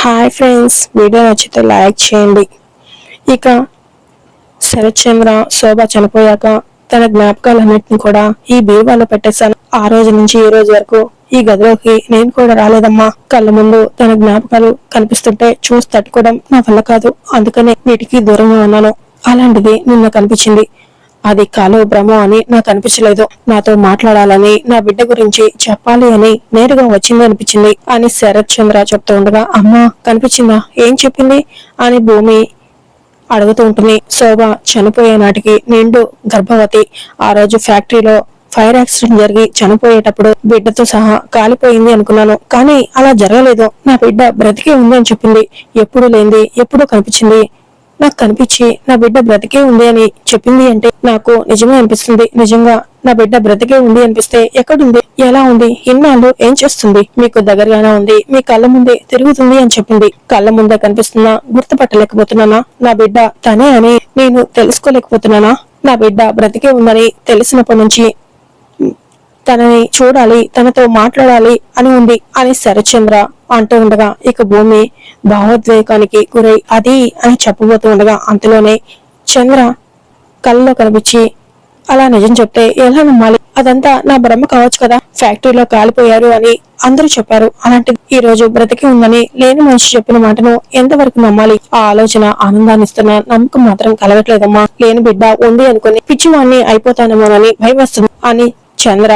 Hi friends video నచ్చితే like చేయండి. ఇక శరత్ శోభ చనిపోయాక తన జ్ఞాపకాలన్నింటినీ కూడా ఈ బీరువాలో పెట్టేశాను. ఆ రోజు నుంచి ఈ రోజు వరకు ఈ గదిలోకి నేను కూడా రాలేదమ్మా. కళ్ళ ముందు తన జ్ఞాపకాలు కనిపిస్తుంటే చూసి తట్టుకోవడం నా వల్ల కాదు. అందుకనే వీటికి దూరంగా ఉన్నాను. అలాంటిది నిన్న కనిపించింది. అది కాలో భ్రమ అని నాకు అనిపించలేదు. నాతో మాట్లాడాలని నా బిడ్డ గురించి చెప్పాలి అని నేరుగా వచ్చింది అనిపించింది. అని శరత్ చంద్ర చెప్తూ ఉండగా అమ్మా కనిపించిందా? ఏం చెప్పింది? అని భూమి అడుగుతూ ఉంటుంది. శోభ చనిపోయే నాటికి నిండు గర్భవతి. ఆ రోజు ఫ్యాక్టరీలో ఫైర్ యాక్సిడెంట్ జరిగి చనిపోయేటప్పుడు బిడ్డతో సహా కాలిపోయింది అనుకున్నాను. కానీ అలా జరగలేదు. నా బిడ్డ బ్రతికే ఉంది అని చెప్పింది. ఎప్పుడు లేనిది ఎప్పుడు కనిపించింది? నాకు కనిపించి నా బిడ్డ బ్రతికే ఉంది అని చెప్పింది అంటే నాకు నిజమే అనిపిస్తుంది. నిజంగా నా బిడ్డ బ్రతికే ఉంది అనిపిస్తే ఎక్కడుంది? ఎలా ఉంది? ఇన్నాళ్ళు ఏం చేస్తుంది? మీకు దగ్గరగానే ఉంది. మీ కళ్ళ ముందే తిరుగుతుంది అని చెప్పింది. కళ్ళ ముందే కనిపిస్తున్నా గుర్తుపట్టలేకపోతున్నానా? నా బిడ్డ తనే అని నేను తెలుసుకోలేకపోతున్నానా? నా బిడ్డ బ్రతికే ఉందని తెలిసినప్పటి నుంచి తనని చూడాలి తనతో మాట్లాడాలి అని ఉంది అని శరచంద్ర అంటూ ఉండగా ఇక భూమి భావోద్వేగానికి గురై అది అని చెప్పబోతూ ఉండగా అంతలోనే చంద్ర కళ్ళలో కనిపించి అలా నిజం చెప్తే ఎలా నమ్మాలి? అదంతా నా బ్రహ్మ కావచ్చు కదా ఫ్యాక్టరీలో కాలిపోయారు అని అందరూ చెప్పారు. అలాంటిది ఈ రోజు బ్రతికి ఉందని లేని మనిషి చెప్పిన మాటను ఎంతవరకు నమ్మాలి? ఆ ఆలోచన ఆనందాన్ని ఇస్తున్న నమ్మకం మాత్రం కలగట్లేదమ్మా. లేని బిడ్డ ఉంది అనుకుని పిచ్చివాణ్ణి అయిపోతానేమోనని భయం వస్తుంది అని చంద్ర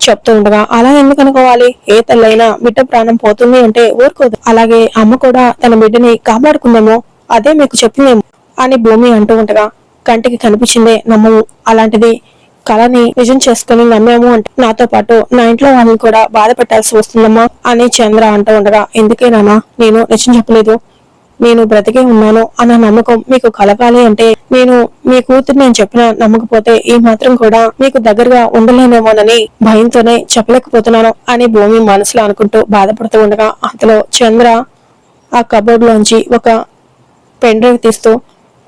చెప్తూ ఉండగా అలా ఎందుకు అనుకోవాలి? ఏ తల్లైనా బిడ్డ ప్రాణం పోతుంది అంటే ఊరుకోదు. అలాగే అమ్మ కూడా తన బిడ్డని కాపాడుకుందేమో అదే మీకు చెప్పిందేమో అని భూమి అంటూ ఉండగా కంటికి కనిపించిందే నమ్మము. అలాంటిది కళని నిజం చేసుకుని నమ్మాము అంటే నాతో పాటు నా ఇంట్లో వాళ్ళని కూడా బాధ పెట్టాల్సి వస్తుందమ్మా అని చంద్ర అంటూ ఉండగా ఎందుకే నాన్న? నేను నిజం చెప్పలేదు. నేను బ్రతికే ఉన్నాను అన్న నమ్మకం మీకు కలగాలి అంటే నేను మీ కూతురు నేను చెప్పిన నమ్మకపోతే ఈ మాత్రం కూడా మీకు దగ్గరగా ఉండలేనేమోనని భయంతోనే చెప్పలేకపోతున్నాను అని భూమి మనసులో అనుకుంటూ బాధపడుతూ ఉండగా అంతలో చంద్ర ఆ కబోర్డ్ లోంచి ఒక పెన్ డ్రైవ్ తీస్తూ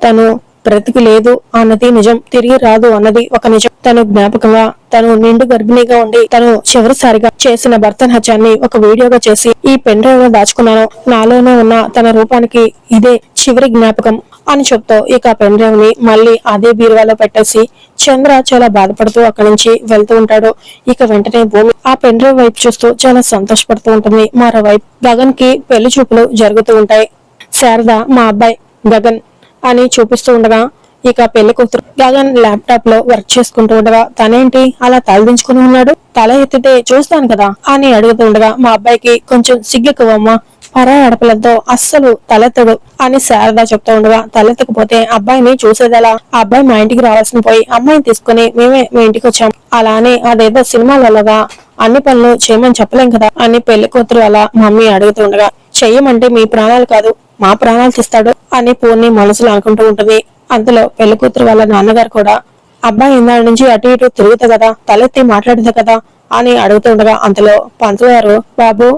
తను బ్రతికి లేదు అన్నది నిజం. తిరిగి రాదు అన్నది ఒక నిజం. తను జ్ఞాపకంగా తను నిండు గర్భిణిగా ఉండి తను చివరిసారిగా చేసిన భర్త హత్యాన్ని ఒక వీడియోగా చేసి ఈ పెన్ డ్రైవ్లో దాచుకున్నాను. నాలోనే ఉన్న తన రూపానికి ఇదే చివరి జ్ఞాపకం అని చెప్తూ ఇక పెన్ డ్రైవ్ని మళ్ళీ అదే బీరువాలో పెట్టేసి చంద్ర చాలా బాధపడుతూ అక్కడి నుంచి వెళ్తూ ఉంటాడు. ఇక వెంటనే భూమి ఆ పెన్ డ్రైవ్ వైపు చూస్తూ చాలా సంతోషపడుతూ ఉంటుంది. మరోవైపు గగన్కి పెళ్ళి చూపులు జరుగుతూ ఉంటాయి. శారద మా అబ్బాయి గగన్ అని చూపిస్తూ ఉండగా ఇక పెళ్ళి కూతురు గగన్ ల్యాప్టాప్లో వర్క్ చేసుకుంటూ ఉండగా తనేంటి అలా తలదించుకుని ఉన్నాడు? తల ఎత్తితే చూస్తాను కదా అని అడుగుతూ ఉండగా మా అబ్బాయికి కొంచెం సిగ్గెక్కువమ్మా పరాయి ఆడపిల్లతో అస్సలు తలెత్తడు అని శారద చెప్తూ ఉండగా తలెత్తకపోతే అబ్బాయిని చూసేదలా? ఆ అబ్బాయి మా ఇంటికి రావాల్సిన పోయి అమ్మాయిని తీసుకుని మేమే మీ ఇంటికి వచ్చాం. అలానే అదేదో సినిమాలలోగా అన్ని పనులు చేయమని చెప్పలేం కదా అని పెళ్ళి కూతురు అలా మమ్మీ అడుగుతుండగా చెయ్యమంటే మీ ప్రాణాలు కాదు మా ప్రాణాలు తీస్తాడు. అని పూర్ణి మనసులో అనుకుంటూ ఉంటుంది. అంతలో పెళ్ళి కూతురు వాళ్ళ నాన్నగారు కూడా అబ్బాయి ఇందాడి నుంచి అటు ఇటు తిరుగుతా కదా తలెత్తి మాట్లాడింది కదా అని అడుగుతుండగా అంతలో పంతులు గారు బాబు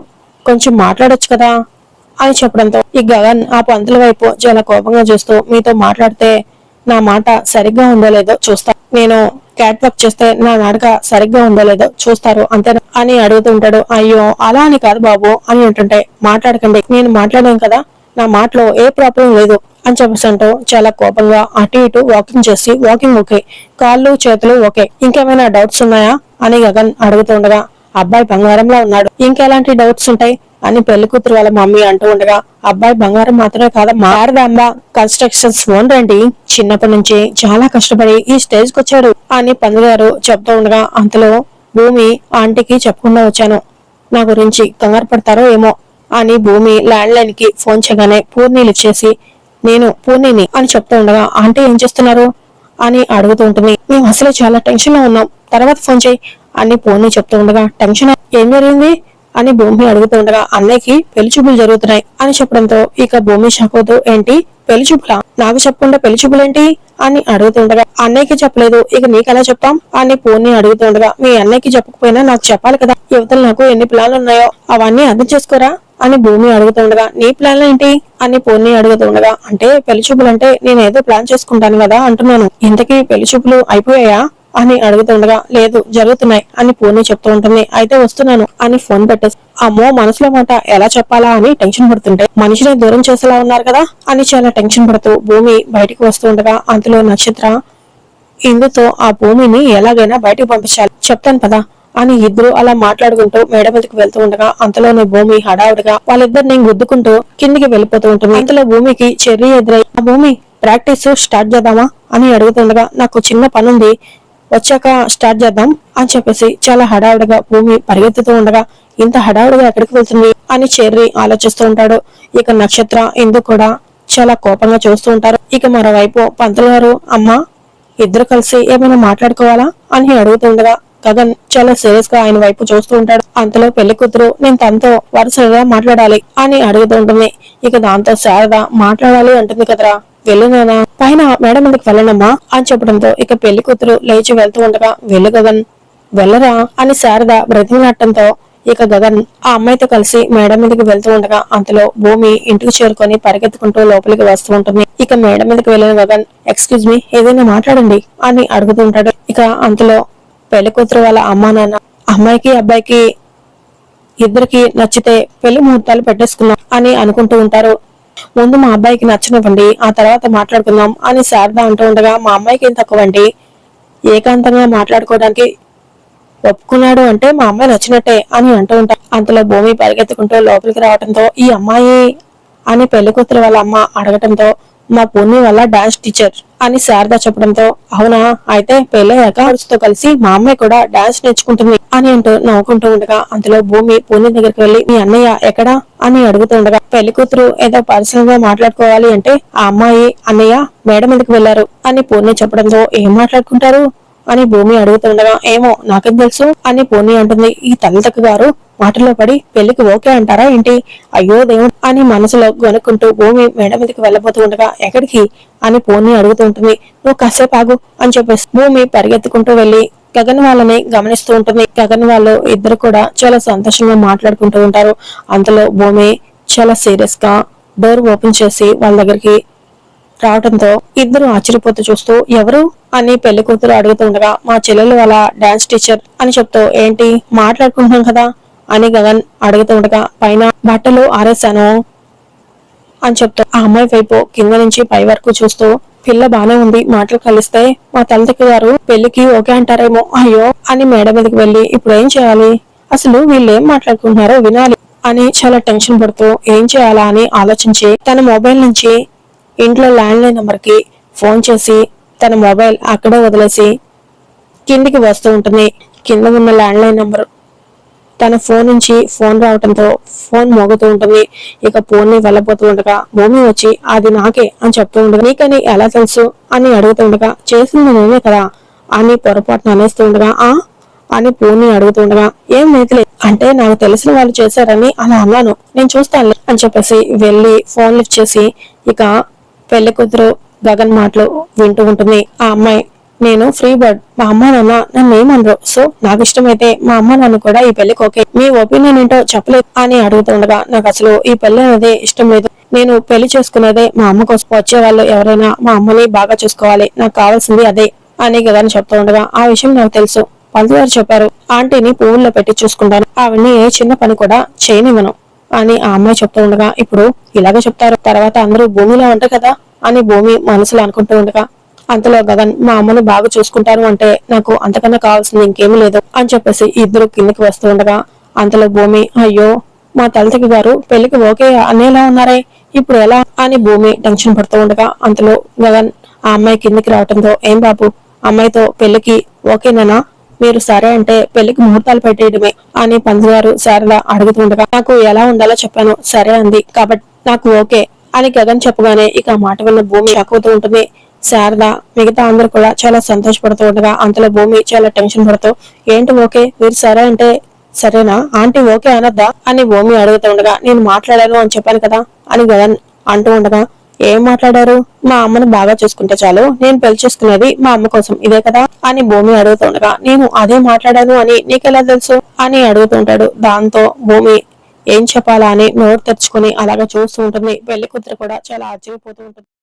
కొంచెం మాట్లాడొచ్చు కదా అని చెప్పడంతో ఈ గగన్ ఆ పంతుల వైపు చాలా కోపంగా చూస్తూ మీతో మాట్లాడితే నా మాట సరిగ్గా ఉందో లేదో చూస్తా. నేను క్యాట్ వర్క్ చేస్తే నా నాటక సరిగ్గా ఉందో లేదో చూస్తారు అంతే అని అడుగుతుంటాడు అయ్యో అలా అని కాదు బాబు అని అంటుంటే మాట్లాడకండి నేను మాట్లాడాను కదా నా మాటలో ఏ ప్రాబ్లం లేదు అని చెప్పేసంటూ చాలా కోపంగా అటు ఇటు వాకింగ్ చేసి వాకింగ్ ఓకే కాళ్ళు చేతులు ఓకే ఇంకేమైనా డౌట్స్ ఉన్నాయా? అని గగన్ అడుగుతుండగా అబ్బాయి బంగారంలో ఉన్నాడు. ఇంకెలాంటి డౌట్స్ ఉంటాయి? అని పెళ్ళి కూతురు వాళ్ళ మమ్మీ అంటూ ఉండగా అబ్బాయి బంగారం మాత్రమే కాదు? మారదాంబ కన్స్ట్రక్షన్స్ ఓనర్ అండి చిన్నప్పటి నుంచి చాలా కష్టపడి ఈ స్టేజ్కి వచ్చాడు. అని పందిగారు చెప్తూ ఉండగా అంతలో భూమి ఆంటీకి చెప్పకుండా వచ్చాను. నా గురించి కంగారు పడతారో ఏమో. అని భూమి ల్యాండ్ లైన్కి ఫోన్ చేయగానే పూర్ణి లిఫ్ట్ చేసి నేను పూర్ణిని అని చెప్తూ ఉండగా ఆంటీ ఏం చేస్తున్నారు? అని అడుగుతూ ఉంటుంది. మేము అసలు చాలా టెన్షన్లో ఉన్నాం. తర్వాత ఫోన్ చేయి అని పూర్ణి చెప్తూ ఉండగా టెన్షన్ ఏం జరిగింది? అని భూమి అడుగుతూ ఉండగా అన్నయ్యకి పెళ్ళి చూపులు జరుగుతున్నాయి అని చెప్పడంతో ఇక భూమి షాక్ ఏంటి? పెళ్ళి చూపులా? నాకు చెప్పకుండా పెళ్ళి చూపులేంటి? అని అడుగుతుండగా అన్నయ్యకి చెప్పలేదు. ఇక నీకెలా చెప్తాం? అని పూర్ణి అడుగుతుండగా మీ అన్నయ్యకి చెప్పకపోయినా నాకు చెప్పాలి కదా. యువతలు నాకు ఎన్ని ప్లాన్లు ఉన్నాయో అవన్నీ అర్థం చేసుకోరా? అని భూమి అడుగుతుండగా నీ ప్లాన్ ఏంటి? అని పూర్ణి అడుగుతుండగా అంటే పెళ్ళి చూపులు అంటే నేను ఏదో ప్లాన్ చేసుకుంటాను కదా అంటున్నాను. ఇంతకీ పెళ్ళి చూపులు అయిపోయాయా? అని అడుగుతుండగా లేదు జరుగుతున్నాయి అని పూర్ణి చెప్తూ ఉంటుంది. అయితే వస్తున్నాను అని ఫోన్ పెట్టేసి అమ్మో మనసులో మాట ఎలా చెప్పాలా అని టెన్షన్ పడుతుంటే మనిషిని దూరం చేసేలా ఉన్నారు కదా అని చాలా టెన్షన్ పడుతూ భూమి బయటికి వస్తుండగా అందులో నక్షత్ర ఇందుతో ఆ భూమిని ఎలాగైనా బయటకు పంపించాలి. చెప్తాను పదా అని ఇద్దరు అలా మాట్లాడుకుంటూ మేడ మీదకి వెళ్తూ ఉండగా అంతలోనే భూమి హడావుడిగా వాళ్ళిద్దరిని గుద్దుకుంటూ కిందికి వెళ్ళిపోతూ ఉంటుంది. అంతలో భూమికి చెర్రీ ఎదురై ఆ భూమి ప్రాక్టీస్ స్టార్ట్ చేద్దామా? అని అడుగుతుండగా నాకు చిన్న పనుంది వచ్చాక స్టార్ట్ చేద్దాం అని చెప్పేసి చాలా హడావుడిగా భూమి పరిగెత్తుతూ ఉండగా ఇంత హడావుడిగా ఎక్కడికి వెళ్తుంది? అని చెర్రీ ఆలోచిస్తూ ఉంటాడు. ఇక నక్షత్ర ఎందుకు కూడా చాలా కోపంగా చూస్తూ ఉంటారు. ఇక మరోవైపు పంతులు గారు అమ్మ ఇద్దరు కలిసి ఏమైనా మాట్లాడుకోవాలా? అని అడుగుతుండగా గగన్ చాలా సీరియస్గా ఆయన వైపు చూస్తూ ఉంటాడు. అంతలో పెళ్ళి కూతురు నేను తనతో వరుసగా మాట్లాడాలి అని అడుగుతూ ఉంటుంది. ఇక దాంతో శారద మాట్లాడాలి అంటుంది కదరా. వెళ్ళునేనా పైన మేడ మీదకి వెళ్ళనమ్మా? అని చెప్పడంతో ఇక పెళ్ళి కూతురు లేచి వెళ్తూ ఉండగా వెళ్ళు గగన్ వెళ్ళరా అని శారద బ్రతిమలాడటంతో ఇక గగన్ ఆ అమ్మాయితో కలిసి మేడ మీదకి వెళ్తూ ఉండగా అంతలో భూమి ఇంటికి చేరుకొని పరిగెత్తుకుంటూ లోపలికి వస్తూ ఉంటుంది. ఇక మేడ మీదకి వెళ్ళిన గగన్ ఎక్స్క్యూజ్ మీ ఏదైనా మాట్లాడండి అని అడుగుతూ ఉంటాడు. ఇక అంతలో పెళ్ళి కూతురు వాళ్ళ అమ్మా నాన్న అమ్మాయికి అబ్బాయికి ఇద్దరికి నచ్చితే పెళ్ళి ముహూర్తాలు పెట్టేసుకుందాం అని అనుకుంటూ ఉంటారు. ముందు మా అబ్బాయికి నచ్చనివ్వండి ఆ తర్వాత మాట్లాడుకుందాం అని శారద అంటూ ఉండగా మా అమ్మాయికి ఏం తక్కువండి? ఏకాంతంగా మాట్లాడుకోవడానికి ఒప్పుకున్నాడు అంటే మా అమ్మాయి నచ్చినట్టే అని అంటూ ఉంటారు అంతలో భూమి పరిగెత్తుకుంటూ లోపలికి రావడంతో ఈ అమ్మాయి అని పెళ్ళి కూతురు వాళ్ళ అమ్మ అడగటంతో మా పూర్ణి వల్ల డాన్స్ టీచర్ అని శారద చెప్పడంతో అవునా? అయితే పెళ్ళయ్యాక తో కలిసి మా అమ్మాయి కూడా డాన్స్ నేర్చుకుంటుంది అని అంటూ నవ్వుకుంటూ ఉండగా అంతలో భూమి పూర్ణి దగ్గరికి వెళ్ళి మీ అన్నయ్య ఎక్కడా? అని అడుగుతుండగా పెళ్ళి కూతురు ఏదో పర్సనల్గా మాట్లాడుకోవాలి అంటే ఆ అమ్మాయి అన్నయ్య మేడం మీదకి వెళ్ళారు అని పూర్ణి చెప్పడంతో ఏం మాట్లాడుకుంటారు? అని భూమి అడుగుతుండగా ఏమో నాకేం తెలుసు? అని పూర్ణి అంటుంది ఈ తల్లితక్క గారు మాటల్లో పడి పెళ్ళికి ఓకే అంటారా ఏంటి? అయ్యో దేవుడు అని మనసులో గొనుక్కుంటూ భూమి మేడ మీదకి వెళ్ళబోతూ ఉండగా ఎక్కడికి? అని పోని అడుగుతూ ఉంటుంది. నువ్వు కాసేపు ఆగు అని చెప్పేసి భూమి పరిగెత్తుకుంటూ వెళ్ళి గగన్ వాళ్ళని గమనిస్తూ ఉంటుంది. గగన్ వాళ్ళు ఇద్దరు కూడా చాలా సంతోషంగా మాట్లాడుకుంటూ ఉంటారు. అంతలో భూమి చాలా సీరియస్గా డోర్ ఓపెన్ చేసి వాళ్ళ దగ్గరికి రావడంతో ఇద్దరు ఆశ్చర్యపోతూ చూస్తూ ఎవరు? అని పెళ్ళి కూతురు అడుగుతుండగా మా చెల్లెలు వాళ్ళ డాన్స్ టీచర్ అని చెప్తూ ఏంటి? మాట్లాడుకుంటున్నాం కదా. అని గగన్ అడుగుతుండగా పైన బట్టలు ఆరేశాను అని చెప్తూ ఆ అమ్మాయి వైపు కింద నుంచి పై వరకు చూస్తూ పిల్ల బానే ఉంది మాటలు కలిస్తే మా తల్లికి గారు పెళ్ళికి ఓకే అంటారేమో అయ్యో అని మేడ మీదకి వెళ్ళి ఇప్పుడు ఏం చేయాలి? అసలు వీళ్ళు ఏం మాట్లాడుకుంటున్నారో వినాలి అని చాలా టెన్షన్ పడుతూ ఏం చేయాలా? అని ఆలోచించి తన మొబైల్ నుంచి ఇంట్లో ల్యాండ్ లైన్ నెంబర్కి ఫోన్ చేసి తన మొబైల్ అక్కడే వదిలేసి కిందికి వస్తూ ఉంటుంది. కింద ఉన్న ల్యాండ్ లైన్ నెంబర్ తన ఫోన్ నుంచి ఫోన్ రావడంతో ఫోన్ మోగుతూ ఉంటుంది. ఇక ఫోన్ని వెళ్ళబోతూ ఉండగా భూమి వచ్చి అది నాకే అని చెప్తూ ఉండగా నీకని ఎలా తెలుసు? అని అడుగుతూ ఉండగా చేసింది నేనే కదా అని పొరపాటున అనేస్తూ ఉండగా ఆ అని పూర్ణి అడుగుతుండగా ఏం నేతలే? అంటే నాకు తెలిసిన వాళ్ళు చేశారని అలా అన్నాను. నేను చూస్తాను అని చెప్పేసి వెళ్ళి ఫోన్ లిఫ్ట్ చేసి ఇక పెళ్ళి కూతురు గగన్ మాటలు వింటూ ఉంటుంది. ఆ అమ్మాయి నేను ఫ్రీ బర్డ్ మా అమ్మ నాన్న నన్ను ఏమనరు. సో నాకు ఇష్టమైతే మా అమ్మ నాన్న కూడా ఈ పెళ్ళికి ఓకే మీ ఒపీనియన్ ఏంటో చెప్పలేదు అని అడుగుతుండగా నాకు అసలు ఈ పెళ్ళి అనేది ఇష్టం లేదు. నేను పెళ్ళి చేసుకునేదే మా అమ్మ కోసం వచ్చే వాళ్ళు ఎవరైనా మా అమ్మని బాగా చూసుకోవాలి. నాకు కావాల్సింది అదే అని కదా చెప్తూ ఉండగా ఆ విషయం నాకు తెలుసు. పంతులు గారు చెప్పారు ఆంటీని పువ్వుల్లో పెట్టి చూసుకుంటాను. ఆవిడ్ని ఏ చిన్న పని కూడా చేయనివ్వను అని ఆ అమ్మాయి చెప్తూ ఉండగా ఇప్పుడు ఇలాగే చెప్తారు. తర్వాత అందరూ భూమిలో ఉంటారు కదా అని భూమి మనసులో అనుకుంటూ ఉండగా అంతలో గగన్ మా అమ్మను బాగా చూసుకుంటాను అంటే నాకు అంతకన్నా కావాల్సింది ఇంకేమీ లేదు అని చెప్పేసి ఇద్దరు కిందకి వస్తూ ఉండగా అంతలో భూమి అయ్యో మా తల్లికి గారు పెళ్ళికి ఓకే అనేలా ఉన్నారే ఇప్పుడు ఎలా? అని భూమి టెన్షన్ పడుతూ ఉండగా అంతలో గగన్ ఆ అమ్మాయి కిందకి రావడంతో ఏం బాబు? అమ్మాయితో పెళ్ళికి ఓకేనా మీరు సరే అంటే పెళ్ళికి ముహూర్తాలు పెట్టేయడమే అని పంతులు గారు శారద అడుగుతుండగా నాకు ఎలా ఉండాలో చెప్పాను సరే అంది కాబట్టి నాకు ఓకే అని గగన్ చెప్పగానే ఇక మాట విన్న భూమి షాక్ అవుతూ ఉంటుంది. శారద మిగతా అందరూ కూడా చాలా సంతోషపడుతూ ఉండగా అంతలో భూమి చాలా టెన్షన్ పడుతూ ఏంటి ఓకే? మీరు సరే అంటే సరేనా? ఆంటీ ఓకే అనద్దా? అని భూమి అడుగుతూ ఉండగా నేను మాట్లాడాను అని చెప్పాను కదా అని గగన్ అంటూ ఉండగా ఏం మాట్లాడారు? మా అమ్మను బాగా చూసుకుంటే చాలు. నేను పెళ్ళి చేసుకునేది మా అమ్మ కోసం ఇదే కదా అని భూమి అడుగుతుండగా నేను అదే మాట్లాడాను అని నీకెలా తెలుసు? అని అడుగుతుంటాడు దాంతో భూమి ఏం చెప్పాలా అని నోరు తెరుచుకుని అలాగా చూస్తూ ఉంటుంది. పెళ్ళి కూతురు కూడా చాలా ఆశ్చర్యపోతూ ఉంటుంది.